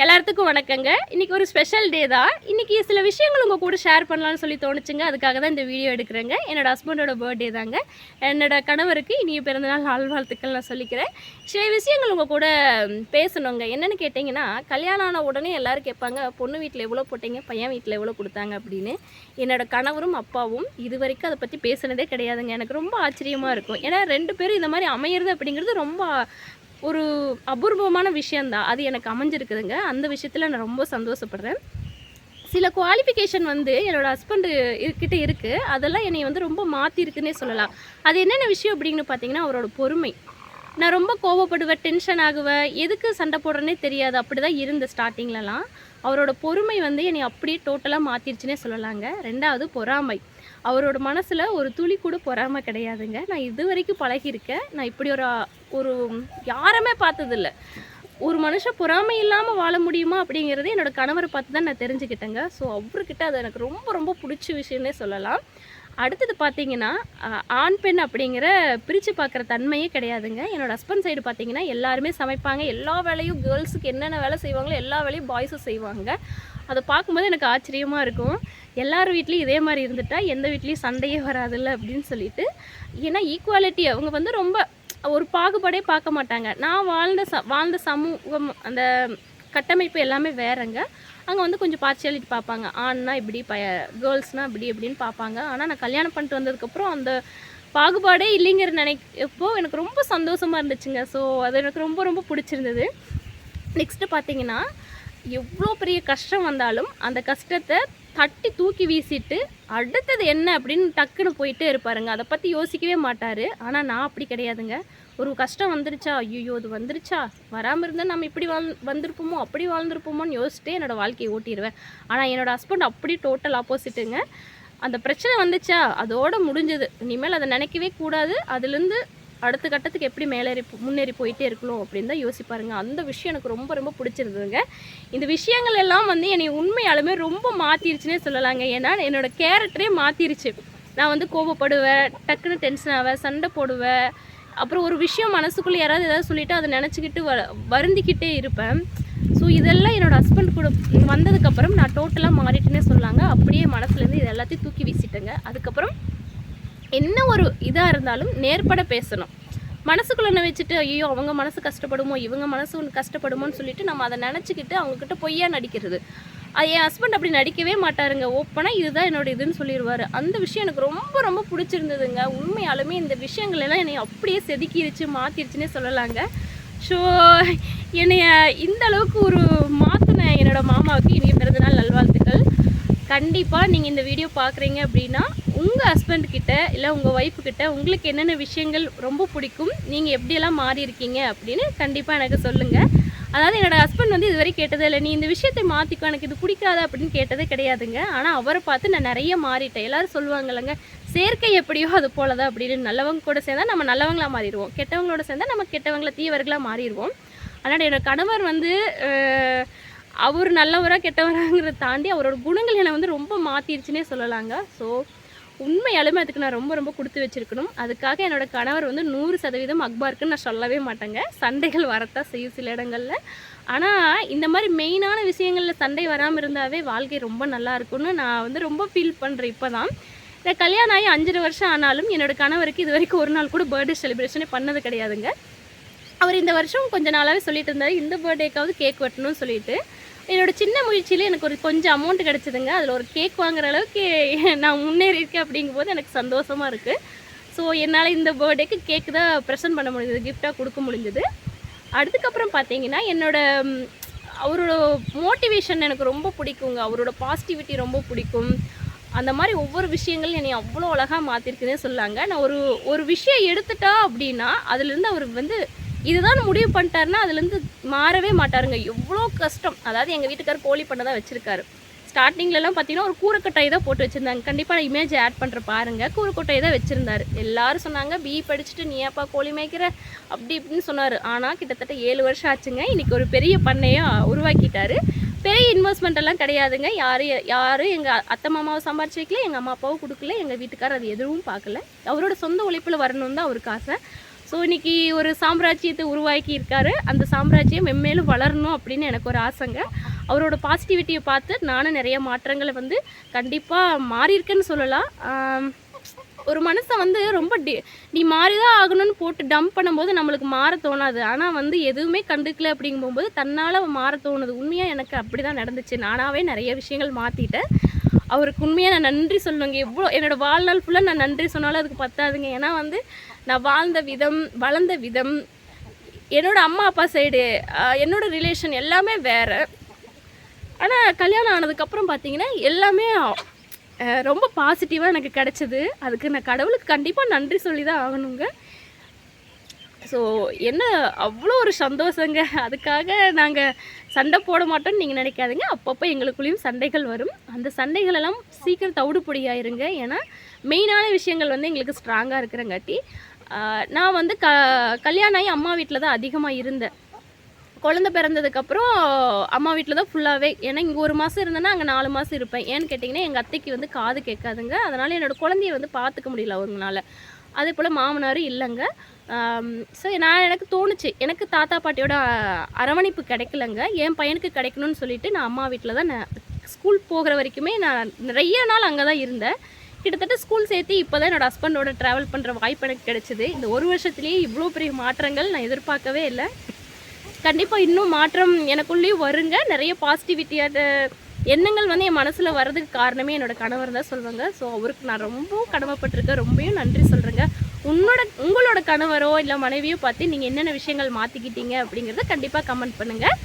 எல்லாத்துக்கும் வணக்கங்க. இன்றைக்கி ஒரு ஸ்பெஷல் டே தான். இன்றைக்கி சில விஷயங்கள் உங்கள் கூட ஷேர் பண்ணலாம்னு சொல்லி தோணுச்சுங்க. அதுக்காக தான் இந்த வீடியோ எடுக்கிறேங்க. என்னோடய ஹஸ்பண்டோட பர்த்டே தாங்க. என்னோட கணவருக்கு இனிய பிறந்தநாள் நல்வாழ்த்துக்கள் நான் சொல்லிக்கிறேன். சில விஷயங்கள் உங்கள் கூட பேசணுங்க. என்னென்னு கேட்டிங்கன்னா கல்யாணம் ஆன உடனே எல்லாரும் கேட்பாங்க பொண்ணு வீட்டில் எவ்வளோ போட்டீங்க? பையன் வீட்டில் எவ்வளோ கொடுத்தாங்க? அப்படின்னு. என்னோட கணவரும் அப்பாவும் இது வரைக்கும் அதை பற்றி பேசுனதே கிடையாதுங்க. எனக்கு ரொம்ப ஆச்சரியமாக இருக்கும். ஏன்னா ரெண்டு பேரும் இந்த மாதிரி அமையிறது அப்படிங்கிறது ரொம்ப ஒரு அபூர்வமான விஷயந்தான் அது எனக்கு அமைஞ்சிருக்குதுங்க. அந்த விஷயத்தில் நான் ரொம்ப சந்தோஷப்படுறேன். சில குவாலிஃபிகேஷன் வந்து என்னோட ஹஸ்பண்டு இருக்கிட்டே இருக்குது அதெல்லாம் என்னை வந்து ரொம்ப மாற்றிருக்குன்னே சொல்லலாம். அது என்னென்ன விஷயம் அப்படின்னு பார்த்தீங்கன்னா அவரோட பொறுமை. நான் ரொம்ப கோவப்படுவேன் டென்ஷன் ஆகுவேன். எதுக்கு சண்டை போடுறேனே தெரியாது. அப்படி தான் இருந்த ஸ்டார்டிங்லலாம் அவரோட பொறுமை வந்து என்னை அப்படியே டோட்டலாக மாற்றிடுச்சுன்னே சொல்லலாங்க. ரெண்டாவது பொறாமை. அவரோட மனசில் ஒரு துளி கூட பொறாமை கிடையாதுங்க. நான் இது வரைக்கும் பழகியிருக்கேன். நான் இப்படி ஒரு ஒரு யாருமே பார்த்ததில்ல. ஒரு மனுஷன் பொறாமை இல்லாமல் வாழ முடியுமா அப்படிங்கிறது என்னோடய கணவரை பார்த்து தான் நான் தெரிஞ்சுக்கிட்டேங்க. ஸோ அவர்கிட்ட அது எனக்கு ரொம்ப ரொம்ப பிடிச்ச விஷயம்னே சொல்லலாம். அடுத்தது பார்த்தீங்கன்னா ஆண் பெண் அப்படிங்கிற பிரித்து பார்க்குற தன்மையே கிடையாதுங்க. என்னோட ஹஸ்பண்ட் சைடு பார்த்தீங்கன்னா எல்லாருமே சமைப்பாங்க. எல்லா வேலையும் கேர்ள்ஸுக்கு என்னென்ன வேலை செய்வாங்களோ எல்லா வேலையும் பாய்ஸும் செய்வாங்க. அதை பார்க்கும்போது எனக்கு ஆச்சரியமாக இருக்கும். எல்லார் வீட்லேயும் இதே மாதிரி இருந்துட்டால் எந்த வீட்லேயும் சண்டையே வராதுல்ல அப்படின்னு சொல்லிட்டு. ஏன்னா ஈக்குவாலிட்டி அவங்க வந்து ரொம்ப ஒரு பாகுபாடே பார்க்க மாட்டாங்க. நான் வாழ்ந்த ச வாழ்ந்த சமூகம் அந்த கட்டமைப்பு எல்லாமே வேறங்க. அங்கே வந்து கொஞ்சம் பார்ச்சியாலிட்டி பார்ப்பாங்க. ஆண்னா இப்படி ப கேர்ள்ஸ்னால் இப்படி இப்படின்னு பார்ப்பாங்க. ஆனால் நான் கல்யாணம் பண்ணிட்டு வந்ததுக்கப்புறம் அந்த பாகுபாடே இல்லைங்கிற நினைப்போ எனக்கு ரொம்ப சந்தோஷமாக இருந்துச்சுங்க. ஸோ அது எனக்கு ரொம்ப ரொம்ப பிடிச்சிருந்தது. நெக்ஸ்ட்டு பார்த்தீங்கன்னா எவ்வளோ பெரிய கஷ்டம் வந்தாலும் அந்த கஷ்டத்தை தட்டி தூக்கி வீசிட்டு அடுத்தது என்ன அப்படின்னு டக்குன்னு போயிட்டே இருப்பாருங்க. அதை பற்றி யோசிக்கவே மாட்டார். ஆனால் நான் அப்படி கிடையாதுங்க. ஒரு கஷ்டம் வந்துருச்சா? ஐயோ இது வந்துருச்சா? வராமல் இருந்தால் நம்ம இப்படி வாழ் வந்திருப்போமோ? அப்படி வாழ்ந்திருப்போமோன்னு யோசிச்சுட்டு என்னோடய வாழ்க்கையை ஓட்டிடுவேன் ஆனால் என்னோடய ஹஸ்பண்ட் அப்படி டோட்டல் ஆப்போசிட்டுங்க அந்த பிரச்சனை வந்துச்சா? அதோடு முடிஞ்சது. இனிமேல் அதை நினைக்கவே கூடாது. அதுலேருந்து அடுத்த கட்டத்துக்கு எப்படி மேலேறி முன்னேறி போயிட்டே இருக்கணும் அப்படின்னு தான் யோசிப்பாருங்க அந்த விஷயம் எனக்கு ரொம்ப ரொம்ப பிடிச்சிருந்ததுங்க. இந்த விஷயங்கள் எல்லாம் வந்து என்னை உண்மையாலுமே ரொம்ப மாற்றிருச்சுன்னே சொல்லலாங்க. ஏன்னா என்னோட கேரக்டரே மாற்றிருச்சு நான் வந்து கோபப்படுவேன் டக்குன்னு டென்ஷன் ஆவேன் சண்டை போடுவேன். அப்புறம் ஒரு விஷயம் மனசுக்குள்ளே யாராவது ஏதாவது சொல்லிவிட்டு அதை நினச்சிக்கிட்டு வ வருந்திக்கிட்டே இருப்பேன். ஸோ இதெல்லாம் என்னோடய ஹஸ்பண்ட் கூட வந்ததுக்கப்புறம் நான் டோட்டலாக மாறிட்டேனே சொல்லாங்க அப்படியே மனசுலேருந்து இது எல்லாத்தையும் தூக்கி வீசிட்டேங்க. அதுக்கப்புறம் என்ன ஒரு இதாக இருந்தாலும் நேர்பட பேசணும். மனசுக்குள்ளே வச்சுட்டு ஐயோ அவங்க மனசு கஷ்டப்படுமோ இவங்க மனசு ஒன்று கஷ்டப்படுமோன்னு சொல்லிட்டு நம்ம அதை நினச்சிக்கிட்டு அவங்கக்கிட்ட பொய்யா நடிக்கிறது. அது என் ஹஸ்பண்ட் அப்படி நடிக்கவே மாட்டாருங்க. ஓப்பனாக இதுதான் என்னோட இதுன்னு சொல்லிடுவார் அந்த விஷயம் எனக்கு ரொம்ப ரொம்ப பிடிச்சிருந்ததுங்க. உண்மையாலுமே இந்த விஷயங்கள் எல்லாம் என்னை அப்படியே செதுக்கிருச்சு மாற்றிடுச்சுன்னே சொல்லலாங்க. ஸோ என்னைய இந்த அளவுக்கு ஒரு மாற்றின என்னோட மாமாவுக்கு இனிய பிறந்தநாள் நல்வாழ்த்துக்கள். கண்டிப்பாக நீங்கள் இந்த வீடியோ பார்க்குறீங்க அப்படின்னா உங்கள் ஹஸ்பண்ட் கிட்ட இல்லை உங்கள் ஒய்ஃப் கிட்ட உங்களுக்கு என்னென்ன விஷயங்கள் ரொம்ப பிடிக்கும் நீங்கள் எப்படியெல்லாம் மாறி இருக்கீங்க அப்படின்னு கண்டிப்பாக எனக்கு சொல்லுங்கள் அதாவது என்னோடய ஹஸ்பண்ட் வந்து இதுவரை கேட்டதே இல்லை. நீ இந்த விஷயத்தை மாற்றிக்கோ எனக்கு இது பிடிக்காத அப்படின்னு கேட்டதே கிடையாதுங்க. ஆனால் அவரை பார்த்து நான் நிறைய மாறிட்டேன். எல்லோரும் சொல்லுவாங்கல்லங்க சேர்க்கை எப்படியோ அது போல தான் அப்படின்னு. நல்லவங்க கூட சேர்ந்தா நம்ம நல்லவங்களாக மாறிடுவோம். கெட்டவங்களோட சேர்ந்தா நம்ம கெட்டவங்களை தீவர்களாக மாறிடுவோம். அதனால் என்னோடய கணவர் வந்து அவர் நல்லவரா கெட்டவராங்கிறத தாண்டி அவரோட குணங்கள் என்னை வந்து ரொம்ப மாற்றிருச்சுன்னே சொல்லலாங்க. ஸோ உண்மையாலுமே அதுக்கு நான் ரொம்ப ரொம்ப கொடுத்து வச்சிருக்கணும். அதுக்காக என்னோட கணவர் வந்து நூறு சதவீதம் அக்பாருக்குன்னு நான் சொல்லவே மாட்டேங்க. சண்டைகள் வரத்தான் செய்யும் சில இடங்களில். ஆனால் இந்த மாதிரி மெயினான விஷயங்களில் சண்டை வராமல் இருந்தாவே வாழ்க்கை ரொம்ப நல்லா இருக்கும்னு நான் வந்து ரொம்ப ஃபீல் பண்ணுறேன் இப்போ தான் இந்த கல்யாணம் ஆகி அஞ்சரை வருஷம் ஆனாலும் என்னோட கணவருக்கு இது வரைக்கும் ஒரு நாள் கூட பர்த்டே செலிப்ரேஷனே பண்ணது கிடையாதுங்க. அவர் இந்த வருஷம் கொஞ்ச நாளாகவே சொல்லிட்டு இருந்தார். இந்த பர்த்டேக்காவது கேக் வெட்டணும்னு சொல்லிட்டு. என்னோட சின்ன முயற்சியில் எனக்கு ஒரு கொஞ்சம் அமௌண்ட் கிடச்சிதுங்க. அதில் ஒரு கேக் வாங்குற அளவுக்கு நான் முன்னேறி இருக்கேன் அப்படிங்கும்போது எனக்கு சந்தோஷமாக இருக்குது ஸோ என்னால் இந்த பர்த்டேக்கு கேக் தான் ப்ரெசென்ட் பண்ண முடிஞ்சது கிஃப்டாக கொடுக்க முடிஞ்சது. அதுக்கப்புறம் பார்த்தீங்கன்னா என்னோடய அவரோட மோட்டிவேஷன் எனக்கு ரொம்ப பிடிக்குங்க. அவரோட பாசிட்டிவிட்டி ரொம்ப பிடிக்கும். அந்த மாதிரி ஒவ்வொரு விஷயங்களும் என்னை அவ்வளோ அழகாக மாற்றிருக்குன்னே சொல்லாங்க. நான் ஒரு ஒரு விஷயம் எடுத்துட்டா அப்படின்னா அதுலேருந்து அவர் வந்து இதுதான் முடிவு பண்ணிட்டாருன்னா அதுலேருந்து மாறவே மாட்டாருங்க. எவ்வளோ கஷ்டம். அதாவது எங்கள் வீட்டுக்கார் கோழி பண்ண தான் வச்சுருக்காரு. ஸ்டார்டிங்லலாம் பார்த்தீங்கன்னா ஒரு கூரைக்கொட்டாய் தான் போட்டு வச்சுருந்தாங்க. கண்டிப்பாக நான் இமேஜ் ஆட் பண்ணுற பாருங்கள் கூரைக்கொட்டையை தான் வச்சுருந்தாரு. எல்லாரும் சொன்னாங்க பி படிச்சுட்டு நீ ஏப்பா கோழி மேய்க்கிற? அப்படி இப்படின்னு சொன்னார். ஆனால் கிட்டத்தட்ட ஏழு வருஷம் ஆச்சுங்க. இன்றைக்கி ஒரு பெரிய பண்ணையாக உருவாக்கிட்டாரு. பெரிய இன்வெஸ்ட்மெண்ட் எல்லாம் கிடையாதுங்க. யாரும் யாரும் எங்கள் அத்தை மாமாவை சம்பாரிச்சு வைக்கல எங்கள் அம்மா அப்பாவும் கொடுக்கல எங்கள் வீட்டுக்காரர் அது எதுவும் பார்க்கல. அவரோட சொந்த உழைப்பில் வரணும்னு தான் அவருக்கு ஆசை. ஸோ இன்னைக்கு ஒரு சாம்ராஜ்யத்தை உருவாக்கி இருக்காரு அந்த சாம்ராஜ்யம் மென்மேலும் வளரணும் அப்படின்னு எனக்கு ஒரு ஆசைங்க. அவரோட பாசிட்டிவிட்டியை பார்த்து நானும் நிறைய மாற்றங்களை வந்து கண்டிப்பாக மாறியிருக்கேன்னு சொல்லலாம். ஒரு மனுஷன் வந்து ரொம்ப டி நீ மாறி தான் ஆகணும்னு போட்டு டம்ப் பண்ணும்போது நம்மளுக்கு மாற தோணாது. ஆனால் வந்து எதுவுமே கண்டுக்கல அப்படிங்கும்போது தன்னால் மாற தோணுது. உண்மையாக எனக்கு அப்படி தான் நடந்துச்சு. நானாகவே நிறைய விஷயங்கள் மாற்றிட்டேன் அவருக்கு உண்மையாக நான் நன்றி சொல்லணுங்க. எவ்வளோ என்னோட வாழ்நாள் ஃபுல்லாக நான் நன்றி சொன்னாலும் அதுக்கு பத்தாதுங்க. ஏன்னா வந்து நான் வாழ்ந்த விதம் வளர்ந்த விதம் என்னோடய அம்மா அப்பா சைடு என்னோட ரிலேஷன் எல்லாமே வேறு. ஆனால் கல்யாணம் ஆனதுக்கப்புறம் பார்த்தீங்கன்னா எல்லாமே ரொம்ப பாசிட்டிவாக எனக்கு கிடச்சிது. அதுக்கு நான் கடவுளுக்கு கண்டிப்பாக நன்றி சொல்லி தான் ஆகணுங்க. ஸோ என்ன அவ்வளோ ஒரு சந்தோஷங்க. அதுக்காக நாங்கள் சண்டை போட மாட்டோம்னு நீங்கள் நினைக்காதீங்க. அப்பப்போ எங்களுக்குள்ளேயும் சண்டைகள் வரும். அந்த சண்டைகள் எல்லாம் சீக்கிரம் தவிடுபொடியாயிருங்க. ஏன்னா மெயினான விஷயங்கள் வந்து எங்களுக்கு ஸ்ட்ராங்காக இருக்கிறங்காட்டி நான் வந்து க கல்யாணம் ஆகி அம்மா வீட்டில் தான் அதிகமாக இருந்தேன். குழந்த பிறந்ததுக்கப்புறம் அம்மா வீட்டில் தான் ஃபுல்லாகவே ஏன்னா இங்கே ஒரு மாதம் இருந்தேன்னா அங்கே நாலு மாதம் இருப்பேன். ஏன்னு கேட்டிங்கன்னா எங்கள் அத்தைக்கு வந்து காது கேட்காதுங்க. அதனால் என்னோடய குழந்தைய வந்து பார்த்துக்க முடியல அவங்களால. அதே போல் மாமனாரும் இல்லைங்க. ஸோ நான் எனக்கு தோணுச்சு. எனக்கு தாத்தா பாட்டியோட அரவணைப்பு கிடைக்கலங்க. என் பையனுக்கு கிடைக்கணும்னு சொல்லிட்டு நான் அம்மா வீட்டில் தான் நான் ஸ்கூல் போகிற வரைக்குமே நான் நிறைய நாள் அங்கே தான் இருந்தேன். கிட்டத்தட்ட ஸ்கூல் சேர்த்து இப்போ தான் என்னோட ஹஸ்பண்டோட ட்ராவல் பண்ணுற வாய்ப்பு எனக்கு கிடைச்சிது. இந்த ஒரு வருஷத்துலேயே இவ்வளோ பெரிய மாற்றங்கள் நான் எதிர்பார்க்கவே இல்லை. கண்டிப்பாக இன்னும் மாற்றம் எனக்குள்ளேயும் வருங்க. நிறைய பாசிட்டிவிட்டியாக எண்ணங்கள் வந்து என் மனசில் வர்றதுக்கு காரணமே என்னோட கணவர் தான் சொல்லுவாங்க ஸோ அவருக்கு நான் ரொம்பவும் கடமைப்பட்டிருக்கேன். ரொம்பவும் நன்றி சொல்கிறேங்க உன்னோட உங்களோட கணவரோ இல்லை மனைவியோ பார்த்து நீங்கள் என்னென்ன விஷயங்கள் மாற்றிக்கிட்டீங்க அப்படிங்கிறத கண்டிப்பாக கமெண்ட் பண்ணுங்கள்